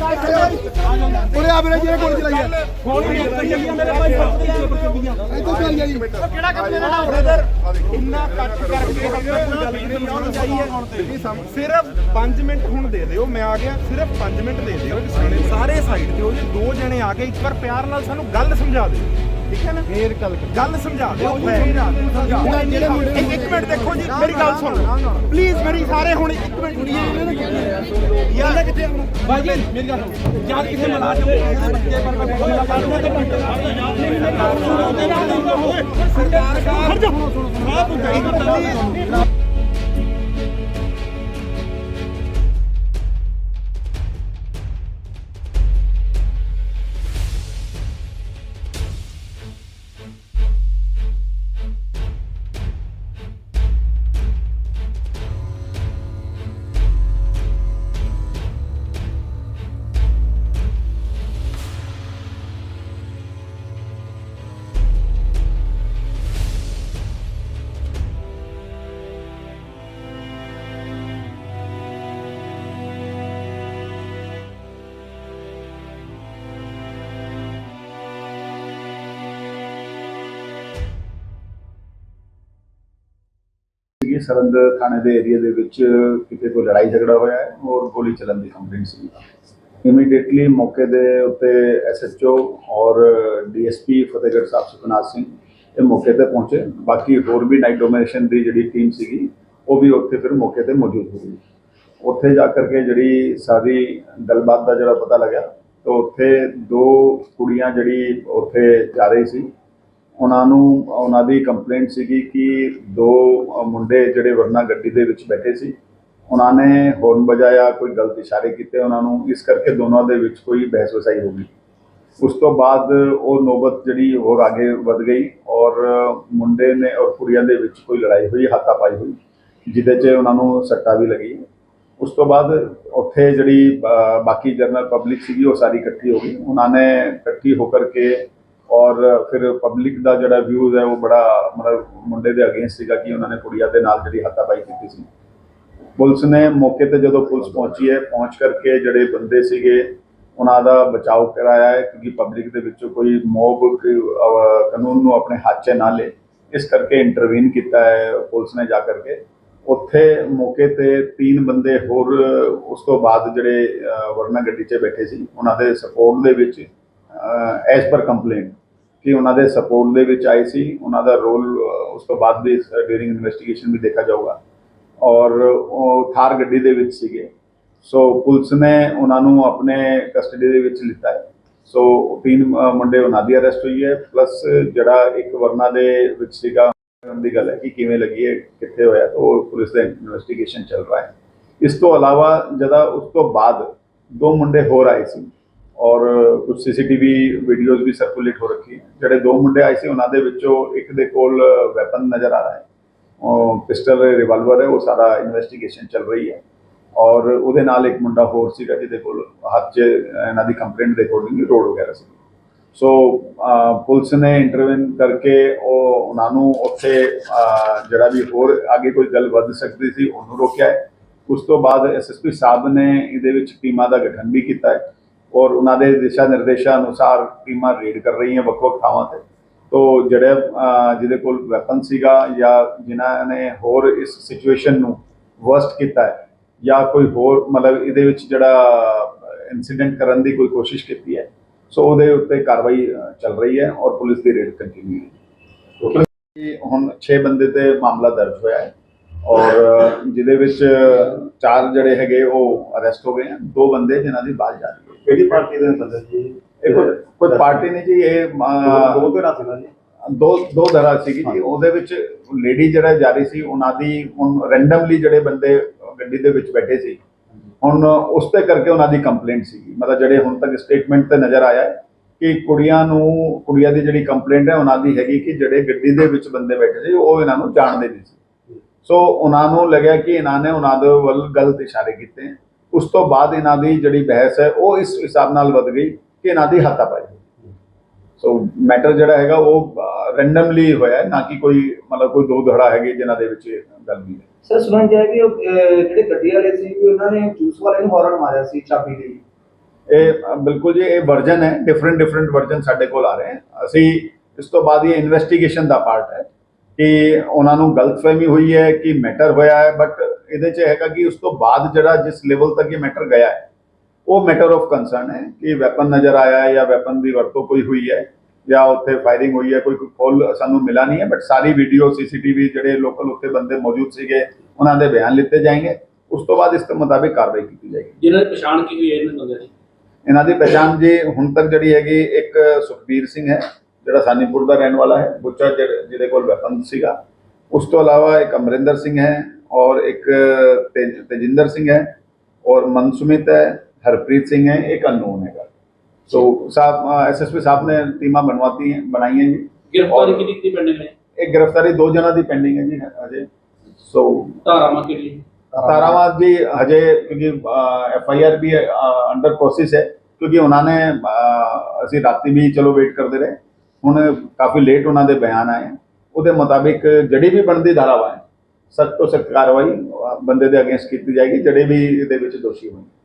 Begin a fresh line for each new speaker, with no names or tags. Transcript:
ਉਰੇ ਆ ਵੀਰੇ ਜਿਹੜੇ ਗੋਲੀ ਚਲਾਈ ਹੈ ਗੋਲੀ ਚਲਾਈ ਮੇਰੇ ਭਾਈ ਇੱਥੇ ਚੱਲ ਜਾਈ ਕਿਹੜਾ ਕੰਮ ਲੈਣਾ ਬ੍ਰਦਰ ਇੰਨਾ ਕੱਟ ਕਰਕੇ ਸਿਰਫ 5 ਮਿੰਟ ਹੁਣ ਦੇ ਦਿਓ ਮੈਂ ਆ ਗਿਆ ਸਿਰਫ 5 ਮਿੰਟ ਦੇ ਦਿਓ ਸਾਰੇ ਸਾਰੇ ਸਾਈਡ ਤੇ ਉਹ ਜੇ ਦੋ ਜਣੇ ਆ ਕੇ ਇੱਕ ਵਾਰ ਪਿਆਰ ਨਾਲ ਸਾਨੂੰ ਗੱਲ ਸਮਝਾ ਦਿਓ। ਠੀਕ ਹੈ ਨਾ? ਫੇਰ ਗੱਲ ਗੱਲ ਸਮਝਾ ਦਿਓ ਇੱਕ ਮਿੰਟ ਦੇਖੋ ਜੀ ਮੇਰੀ ਗੱਲ ਸੁਣ। ਪਲੀਜ਼ ਮੇਰੀ ਸਾਰੇ ਹੁਣ ਇੱਕ ਮਿੰਟ। ਯਾਰ ਕਿੱਥੇ ਬਾਈ ਜੀ ਮੇਰੀ ਗੱਲ ਸੁਣ। ਯਾਰ ਕਿੱਥੇ ਮਲਾ ਜੋ ਇਹਦੇ ਬੱਚੇ ਪਰ ਮੈਂ ਕੋਈ ਗੱਲ ਨਹੀਂ ਸਰਕਾਰ ਹਟ ਜਾ। ਆਪ ਹੁੰਦਾ
ਸੀਗੀ ਸਰਹੰਦ ਥਾਣੇ ਦੇ ਏਰੀਆ ਦੇ ਵਿੱਚ ਕਿਤੇ ਕੋਈ ਲੜਾਈ ਝਗੜਾ ਹੋਇਆ ਹੈ ਔਰ ਗੋਲੀ ਚੱਲਣ ਦੀ ਕੰਪਲੇਂਟ ਸੀ। ਇਮੀਡੀਏਟਲੀ ਮੌਕੇ ਦੇ ਉੱਤੇ ਐਸਐਚਓ ਔਰ ਡੀਐਸਪੀ ਫਤਿਹਗੜ੍ਹ ਸਾਹਿਬ ਸੁਖਨਾਥ ਸਿੰਘ ਇਹ ਮੌਕੇ ਤੇ ਪਹੁੰਚੇ। ਬਾਕੀ ਹੋਰ ਵੀ ਨਾਈਟ ਡੋਮੀਨੇਸ਼ਨ ਦੀ ਜਿਹੜੀ ਟੀਮ ਸੀਗੀ, ਉਹ ਵੀ ਉੱਥੇ ਫਿਰ ਮੌਕੇ ਤੇ ਮੌਜੂਦ ਹੋ ਗਈ। ਉੱਥੇ ਜਾ ਕਰਕੇ ਜਿਹੜੀ ਸਾਰੀ ਗੱਲਬਾਤ ਦਾ ਜਿਹੜਾ ਪਤਾ ਲੱਗਿਆ, ਤਾਂ ਉੱਥੇ ਦੋ ਕੁੜੀਆਂ ਜਿਹੜੀ ਉੱਥੇ ਜਾ ਰਹੀ ਸੀ ਉਹਨਾਂ ਨੂੰ, ਉਹਨਾਂ ਦੀ ਕੰਪਲੇਂਟ ਸੀਗੀ ਕਿ ਦੋ ਮੁੰਡੇ ਜਿਹੜੇ ਵਰਨਾ ਗੱਡੀ ਦੇ ਵਿੱਚ ਬੈਠੇ ਸੀ, ਉਹਨਾਂ ਨੇ ਹੋਰਨ ਵਜਾਇਆ, ਕੋਈ ਗਲਤ ਇਸ਼ਾਰੇ ਕੀਤੇ ਉਹਨਾਂ ਨੂੰ, ਇਸ ਕਰਕੇ ਦੋਨਾਂ ਦੇ ਵਿੱਚ ਕੋਈ ਬਹਿਸ ਵਸਾਈ ਹੋ ਗਈ। ਉਸ ਤੋਂ ਬਾਅਦ ਉਹ ਨੌਬਤ ਜਿਹੜੀ ਹੋਰ ਅੱਗੇ ਵਧ ਗਈ ਔਰ ਮੁੰਡੇ ਨੇ ਔਰ ਕੁੜੀਆਂ ਦੇ ਵਿੱਚ ਕੋਈ ਲੜਾਈ ਹੋਈ, ਹੱਥਾਪਾਈ ਹੋਈ, ਜਿਹਦੇ 'ਚ ਉਹਨਾਂ ਨੂੰ ਸੱਟਾ ਵੀ ਲੱਗੀ ਉਸ ਤੋਂ ਬਾਅਦ ਉੱਥੇ ਜਿਹੜੀ ਬਾਕੀ ਜਨਰਲ ਪਬਲਿਕ ਸੀਗੀ ਉਹ ਸਾਰੀ ਇਕੱਠੀ ਹੋ ਗਈ। ਉਹਨਾਂ ਨੇ ਇਕੱਠੀ ਹੋ ਕਰਕੇ ਔਰ ਫਿਰ ਪਬਲਿਕ ਦਾ ਜਿਹੜਾ ਵਿਊਜ਼ ਹੈ, ਉਹ ਬੜਾ ਮਤਲਬ ਮੁੰਡੇ ਦੇ ਅਗੇਂਸਟ ਸੀਗਾ ਕਿ ਉਹਨਾਂ ਨੇ ਕੁੜੀਆਂ ਦੇ ਨਾਲ ਜਿਹੜੀ ਹੱਥਾਪਾਈ ਕੀਤੀ ਸੀ। ਪੁਲਿਸ ਨੇ ਮੌਕੇ ਤੇ ਜਦੋਂ ਪੁਲਿਸ ਪਹੁੰਚੀ ਹੈ, ਪਹੁੰਚ ਕਰਕੇ ਜਿਹੜੇ ਬੰਦੇ ਸੀਗੇ, ਉਹਨਾਂ ਦਾ ਬਚਾਅ ਕਰਾਇਆ ਹੈ, ਕਿਉਂਕਿ ਪਬਲਿਕ ਦੇ ਵਿੱਚੋਂ ਕੋਈ ਮੋਬ ਕਾਨੂੰਨ ਨੂੰ ਆਪਣੇ ਹੱਥ 'ਚ ਨਾ ਲੇ। ਇਸ ਕਰਕੇ ਇੰਟਰਵੀਨ ਕੀਤਾ ਹੈ ਪੁਲਿਸ ਨੇ ਜਾ ਕਰਕੇ। ਉੱਥੇ ਮੌਕੇ ਤੇ ਤਿੰਨ ਬੰਦੇ ਹੋਰ, ਉਸ ਤੋਂ ਬਾਅਦ ਜਿਹੜੇ ਵਰਨਾ ਗੱਡੀ 'ਚ ਬੈਠੇ ਸੀ, ਉਹਨਾਂ ਦੇ ਸਪੋਰਟ ਦੇ ਵਿੱਚ ਐਸ ਪਰ ਕੰਪਲੇਂਟ ਕਿ ਉਹਨਾਂ ਦੇ ਸਪੋਰਟ ਦੇ ਵਿੱਚ ਆਏ ਸੀ, ਉਹਨਾਂ ਦਾ ਰੋਲ ਉਸ ਤੋਂ ਬਾਅਦ ਵੀ ਡਿਊਰਿੰਗ ਇਨਵੈਸਟੀਗੇਸ਼ਨ ਵੀ ਦੇਖਿਆ ਜਾਊਗਾ। ਔਰ ਉਹ ਥਾਰ ਗੱਡੀ ਦੇ ਵਿੱਚ ਸੀਗੇ। ਸੋ ਪੁਲਿਸ ਨੇ ਉਹਨਾਂ ਨੂੰ ਆਪਣੇ ਕਸਟਡੀ ਦੇ ਵਿੱਚ ਲਿੱਤਾ ਹੈ। ਸੋ ਤਿੰਨ ਮੁੰਡੇ ਉਹਨਾਂ ਦੀ ਅਰੈਸਟ ਹੋਈ ਹੈ ਪਲੱਸ ਜਿਹੜਾ ਇੱਕ ਵਰਨਾ ਦੇ ਵਿੱਚ ਸੀਗਾ ਦੀ ਗੱਲ ਹੈ ਕਿ ਕਿਵੇਂ ਲੱਗੀ ਹੈ, ਕਿੱਥੇ ਹੋਇਆ, ਤਾਂ ਉਹ ਪੁਲਿਸ ਦਾ ਇਨਵੈਸਟੀਗੇਸ਼ਨ ਚੱਲ ਰਿਹਾ ਹੈ। ਇਸ ਤੋਂ ਇਲਾਵਾ, ਜਦਾ ਉਸ ਤੋਂ ਬਾਅਦ ਦੋ ਮੁੰਡੇ ਹੋਰ ਆਏ ਸੀ ਔਰ ਕੁਝ ਸੀਸੀਟੀਵੀ ਵੀਡੀਓਜ਼ ਵੀ ਸਰਕੂਲੇਟ ਹੋ ਰੱਖੀ। ਹੈ ਜਿਹੜੇ ਦੋ ਮੁੰਡੇ ਆਏ ਸੀ, ਉਹਨਾਂ ਦੇ ਵਿੱਚੋਂ ਇੱਕ ਦੇ ਕੋਲ ਵੈਪਨ ਨਜ਼ਰ ਆ ਰਿਹਾ ਹੈ। ਉਹ ਪਿਸਟਲ ਰਿਵਾਲਵਰ ਹੈ, ਉਹ ਸਾਰਾ ਇਨਵੈਸਟੀਗੇਸ਼ਨ ਚੱਲ ਰਹੀ ਹੈ। ਔਰ ਉਹਦੇ ਨਾਲ ਇੱਕ ਮੁੰਡਾ ਹੋਰ ਸੀਗਾ, ਜਿਹਦੇ ਕੋਲ ਹੱਥ 'ਚ ਇਹਨਾਂ ਦੀ ਕੰਪਲੇਂਟ ਦੇ ਅਕੋਰਡਿੰਗ ਰੋਡ ਵਗੈਰਾ ਸੀ। ਸੋ ਪੁਲਿਸ ਨੇ ਇੰਟਰਵੈਨ ਕਰਕੇ ਉਹ, ਉਹਨਾਂ ਨੂੰ ਉੱਥੇ ਜਿਹੜਾ ਵੀ ਹੋਰ ਅੱਗੇ ਕੋਈ ਗੱਲ ਵੱਧ ਸਕਦੀ ਸੀ, ਉਹਨੂੰ ਰੋਕਿਆ ਹੈ। ਉਸ ਤੋਂ ਬਾਅਦ ਐਸਐਸਪੀ ਸਾਹਿਬ ਨੇ ਇਹਦੇ ਵਿੱਚ ਟੀਮਾਂ ਦਾ ਗਠਨ ਵੀ ਕੀਤਾ ਹੈ। ਔਰ ਉਹਨਾਂ ਦੇ ਦਿਸ਼ਾ ਨਿਰਦੇਸ਼ਾਂ ਅਨੁਸਾਰ ਟੀਮਾਂ ਰੇਡ ਕਰ ਰਹੀਆਂ ਵੱਖ-ਵੱਖ ਥਾਵਾਂ ਤੇ। ਤੋ ਜਿਹੜੇ ਜਿਹਦੇ ਕੋਲ ਵੈਪਨ ਸੀਗਾ ਜਾਂ ਜਿਨ੍ਹਾਂ ਨੇ ਹੋਰ ਇਸ ਸਿਚੁਏਸ਼ਨ ਨੂੰ ਵਰਸਟ ਕੀਤਾ ਹੈ ਜਾਂ ਕੋਈ ਹੋਰ ਮਤਲਬ ਇਹਦੇ ਵਿੱਚ ਜਿਹੜਾ ਇਨਸੀਡੈਂਟ ਕਰਨ ਦੀ ਕੋਈ ਕੋਸ਼ਿਸ਼ ਕੀਤੀ ਹੈ ਸੋ ਉਹਦੇ ਉੱਤੇ ਕਾਰਵਾਈ ਚੱਲ ਰਹੀ ਹੈ ਔਰ ਪੁਲਿਸ ਦੀ ਰੇਡ ਕੰਟੀਨਿਊ ਹੈ। ਹੁਣ 6 ਬੰਦੇ ਤੇ ਮਾਮਲਾ ਦਰਜ ਹੋਇਆ ਹੈ ਔਰ ਜਿਹਦੇ ਵਿੱਚ ਚਾਰ ਜਿਹੜੇ ਹੈਗੇ ਉਹ ਅਰੈਸਟ ਹੋ ਗਏ ਹਨ। ਦੋ ਬੰਦੇ ਜਿਨ੍ਹਾਂ ਦੀ ਬਾਲ ਜਾ ਰਹੀ ਹੈ।
ਕਿਹੜੀ ਪਾਰਟੀ ਦੇ ਬੰਦੇ ਜੀ?
ਇਹ ਕੋਈ ਕੋਈ ਪਾਰਟੀ ਨਹੀਂ ਜੀ ਇਹ
ਦੋ ਧਿਰਾਂ ਸੀ ਨਾ ਜੀ।
ਦੋ ਦੋ ਧੜਾ ਸੀਗੀ ਜੀ। ਉਹਦੇ ਵਿੱਚ ਲੇਡੀ ਜਿਹੜਾ ਜਾ ਰਹੀ ਸੀ ਉਹਨਾਂ ਦੀ ਹੁਣ ਰੈਂਡਮਲੀ ਜਿਹੜੇ ਬੰਦੇ ਗੱਡੀ ਦੇ ਵਿੱਚ ਬੈਠੇ ਸੀ ਹੁਣ ਉਸ ਤੇ ਕਰਕੇ ਉਹਨਾਂ ਦੀ ਕੰਪਲੇਂਟ ਸੀਗੀ। ਮਤਲਬ ਜਿਹੜੇ ਹੁਣ ਤੱਕ ਸਟੇਟਮੈਂਟ ਤੇ ਨਜ਼ਰ ਆਇਆ ਹੈ ਕਿ ਕੁੜੀਆਂ ਨੂੰ ਕੁੜੀਆਂ ਦੀ ਜਿਹੜੀ ਕੰਪਲੇਂਟ ਹੈ ਉਹਨਾਂ ਦੀ ਹੈਗੀ ਕਿ ਜਿਹੜੇ ਗੱਡੀ ਦੇ ਵਿੱਚ ਬੰਦੇ ਬੈਠੇ ਸੀ ਉਹ ਇਹਨਾਂ ਨੂੰ ਜਾਣਦੇ ਨਹੀਂ ਸੀ। ਸੋ ਉਹਨਾਂ ਨੂੰ ਲੱਗਿਆ ਕਿ ਇਹਨਾਂ ਨੇ ਉਹਨਾਂ ਦੇ ਵੱਲ ਗਲਤ ਇਸ਼ਾਰੇ ਕੀਤੇ। ਉਸ ਤੋਂ ਬਾਅਦ ਇਹਨਾਂ ਦੀ ਜਿਹੜੀ ਬਹਿਸ ਹੈ ਉਹ ਇਸ ਹਿਸਾਬ ਨਾਲ ਵਧ ਗਈ ਕਿ ਇਹਨਾਂ ਦੀ ਹੱਥਾਪਾਈ ਸੋ ਮੈਟਰ ਜਿਹੜਾ ਹੈਗਾ ਉਹ ਰੈਂਡਮਲੀ ਹੋਇਆ ਨਾ ਕਿ ਕੋਈ ਮਤਲਬ ਕੋਈ ਦੋ ਧੜਾ ਹੈਗੇ ਜਿਨ੍ਹਾਂ ਦੇ ਵਿੱਚ ਗੱਲ ਵੀ ਹੈ।
ਸਰ ਸੁਣਨ ਜਾਏ ਕਿ ਉਹ, ਜਿਹੜੇ ਗੱਡੀ ਵਾਲੇ ਸੀ ਉਹਨਾਂ ਨੇ ਜੂਸ ਵਾਲੇ ਨੂੰ ਹਾਰਨ ਮਾਰਿਆ ਸੀ ਚਾਬੀ ਲਈ
ਇਹ ਬਿਲਕੁਲ ਜੀ ਇਹ ਵਰਜਨ ਹੈ ਡਿਫਰੈਂਟ ਡਿਫਰੈਂਟ ਵਰਜਨ ਸਾਡੇ ਕੋਲ ਆ ਰਹੇ ਹਨ ਅਸੀਂ ਇਸ ਤੋਂ ਬਾਅਦ ਇਹ ਇਨਵੈਸਟੀਗੇਸ਼ਨ ਦਾ ਪਾਰਟ ਹੈ। ਕਿ ਉਹਨਾਂ ਨੂੰ ਗਲਤਫਹਿਮੀ ਹੋਈ ਹੈ ਕਿ ਮੈਟਰ ਹੋਇਆ ਹੈ ਬਟ ਇਹਦੇ 'ਚ ਹੈਗਾ ਕਿ ਉਸ ਤੋਂ ਬਾਅਦ ਜਿਹੜਾ ਜਿਸ ਲੈਵਲ ਤੱਕ ਇਹ ਮੈਟਰ ਗਿਆ ਹੈ ਉਹ ਮੈਟਰ ਆਫ ਕੰਸਰਨ ਹੈ ਕਿ ਵੈਪਨ ਨਜ਼ਰ ਆਇਆ ਹੈ ਜਾਂ ਵੈਪਨ ਦੀ ਵਰਤੋਂ ਕੋਈ ਹੋਈ ਹੈ ਜਾਂ ਉੱਥੇ ਫਾਇਰਿੰਗ ਹੋਈ ਹੈ ਕੋਈ ਖੋਲ ਸਾਨੂੰ ਮਿਲਾ ਨਹੀਂ ਹੈ ਬਟ ਸਾਰੀ ਵੀਡੀਓ ਸੀਸੀਟੀਵੀ ਜਿਹੜੇ ਲੋਕਲ ਉੱਥੇ ਬੰਦੇ ਮੌਜੂਦ ਸੀਗੇ ਉਹਨਾਂ ਦੇ ਬਿਆਨ ਲਿੱਤੇ ਜਾਣਗੇ। ਉਸ ਤੋਂ ਬਾਅਦ ਇਸ ਦੇ ਮੁਤਾਬਿਕ ਕਾਰਵਾਈ ਕੀਤੀ ਜਾਏਗੀ।
ਜਿਨ੍ਹਾਂ ਦੀ ਪਛਾਣ ਕੀ ਹੋਈ ਹੈ ਇਹਨਾਂ ਬੰਦਿਆਂ ਦੀ?
ਇਹਨਾਂ ਦੀ ਪਛਾਣ ਜੀ ਹੁਣ ਤੱਕ ਜਿਹੜੀ ਹੈਗੀ ਇੱਕ ਸੁਖਬੀਰ ਸਿੰਘ ਹੈ। ਜਿਹੜਾ ਸਾਨੀਪੁਰ ਦਾ ਰਹਿਣ ਵਾਲਾ ਹੈ ਬੁੱਚਾ ਜਿਹਦੇ ਜਿਹਦੇ ਕੋਲ ਵੈਪਨ ਸੀਗਾ। ਉਸ ਤੋਂ ਇਲਾਵਾ ਇੱਕ ਅਮਰਿੰਦਰ ਸਿੰਘ ਹੈ ਔਰ ਇੱਕ ਤੇਜ- ਤੇਜਿੰਦਰ ਸਿੰਘ ਹੈ ਔਰ ਮਨਸੁਮਿਤ ਹੈ ਹਰਪ੍ਰੀਤ ਸਿੰਘ ਹੈ ਇੱਕ ਅਨਨੋਨ ਹੈਗਾ। ਸੋ ਸਾਹਿਬ ਐਸਐਸਪੀ ਸਾਹਿਬ ਨੇ ਟੀਮਾਂ ਬਣਵਾਤੀ ਹੈ ਬਣਾਈ ਹੈ ਜੀ।
ਗ੍ਰਿਫਤਾਰੀ
ਔਰ
ਕਿਹਦੀ ਕਿਹਦੀ ਪੈਂਡਿੰਗ ਹੈ?
ਇੱਕ ਗ੍ਰਿਫਤਾਰੀ ਦੋ ਜਣਾਂ ਦੀ ਪੈਂਡਿੰਗ ਹੈ ਜੀ ਅਜੇ ਸੋ
ਧਾਰਾਵਾਂ ਕਿਹੜੀ?
ਤਾਰਾਵਾਦ ਜੀ ਹਜੇ ਕਿਉਂਕਿ ਐਫ ਆਈ ਆਰ ਵੀ ਅੰਡਰ ਪ੍ਰੋਸੈਸ ਹੈ। ਕਿਉਂਕਿ ਉਹਨਾਂ ਨੇ ਅਹ, ਅਸੀਂ ਰਾਤੀ ਵੀ ਹੁਣ ਕਾਫੀ ਲੇਟ ਉਹਨਾਂ ਦੇ ਬਿਆਨ ਆਏ ਉਹਦੇ ਮੁਤਾਬਿਕ ਜਿਹੜੀ ਵੀ ਬਣਦੀ ਧਾਰਾਵਾਂ ਹੈ, ਸਖਤ ਤੋਂ ਸਖਤ ਕਾਰਵਾਈ ਬੰਦੇ ਦੇ ਅਗੇਂਸਟ ਕੀਤੀ ਜਾਏਗੀ, ਜਿਹੜੇ ਵੀ ਇਹਦੇ ਵਿੱਚ ਦੋਸ਼ੀ ਹੋਣਗੇ।